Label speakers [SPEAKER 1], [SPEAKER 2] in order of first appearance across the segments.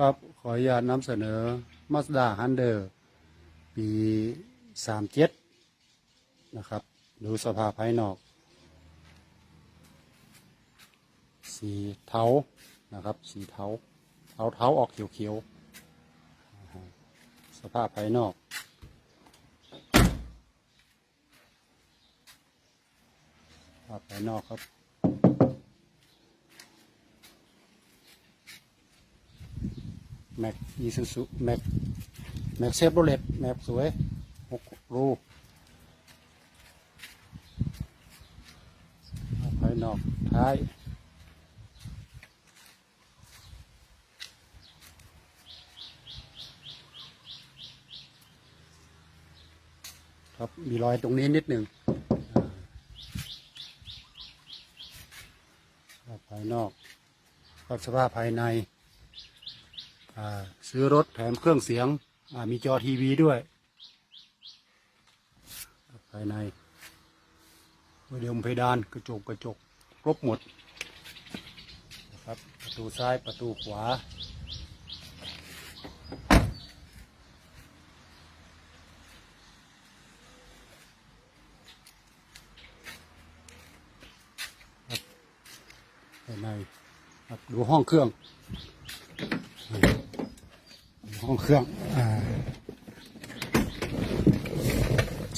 [SPEAKER 1] ครับขออนุญาตนำเสนอ Mazda h u n d e r ปี 37 นะครับ ดูสภาพภายนอก สีเทานะครับ สีเทาเทาเทาออกเขียวๆอ่าฮะสภาพภายนอกภาพภายนอกครับ แม็กอีซูซูแม็กแม็กเชฟโรเลตแม็กสวยหกรูภายนอกท้ายครับมีรอยตรงนี้นิดหนึ่งภายนอกครับสภาพภายใน ซื้อรถแถมเครื่องเสียงมีจอทีวีด้วยภายในเดียมเพดานกระจกกระจกครบหมดนะครับประตูซ้ายประตูขวาภายในดูห้องเครื่อง ของเครื่องอ่า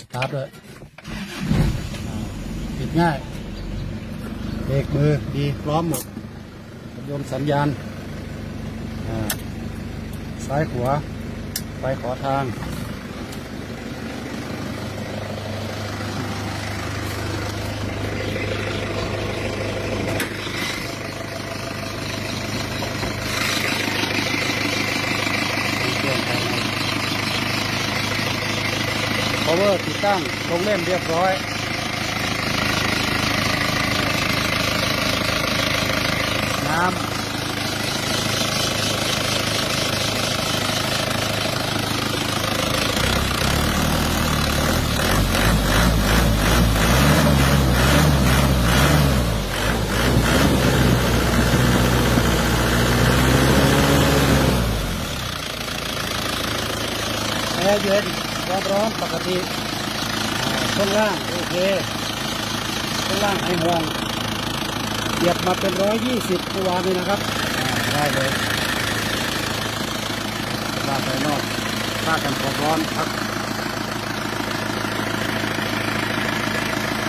[SPEAKER 1] สตาร์ทเลยปิดง่ายเบรกมือดีพร้อมหมดยมสัญญาณอ่าซ้ายขวาไปขอทาง เครื่องภายใน power ติดตั้งลงเล่นเรียบร้อยน้ำแอร์เย็น ความร้อนปกติอ่าช่วงล่างโอเคช่วงล่างไอห่วงเหยียบมาเป็นร้อยยี่สิบตัวนี่นะครับได้เลยลาไปนอกผ้ากันความร้อนพัก